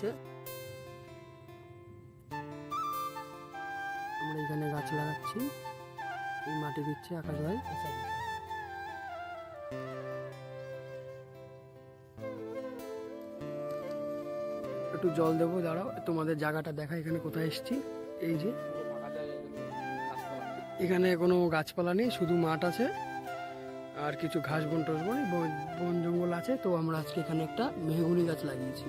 হচ্ছে আমরা এখানে গাছ লাগাচ্ছি। এই মাটি দিচ্ছে আকাশ ভাই। একটু জল দেবো, দাঁড়াও। তোমাদের জায়গাটা দেখা, এখানে কোথায় এসছি? এই যে। এখানে কোনো গাছপালা নেই, শুধু মাঠ আছে। আর কিছু ঘাস বন টস বন বন জঙ্গল আছে। তো আমরা আজকে এখানে একটা মেহগুনি গাছ লাগিয়েছি।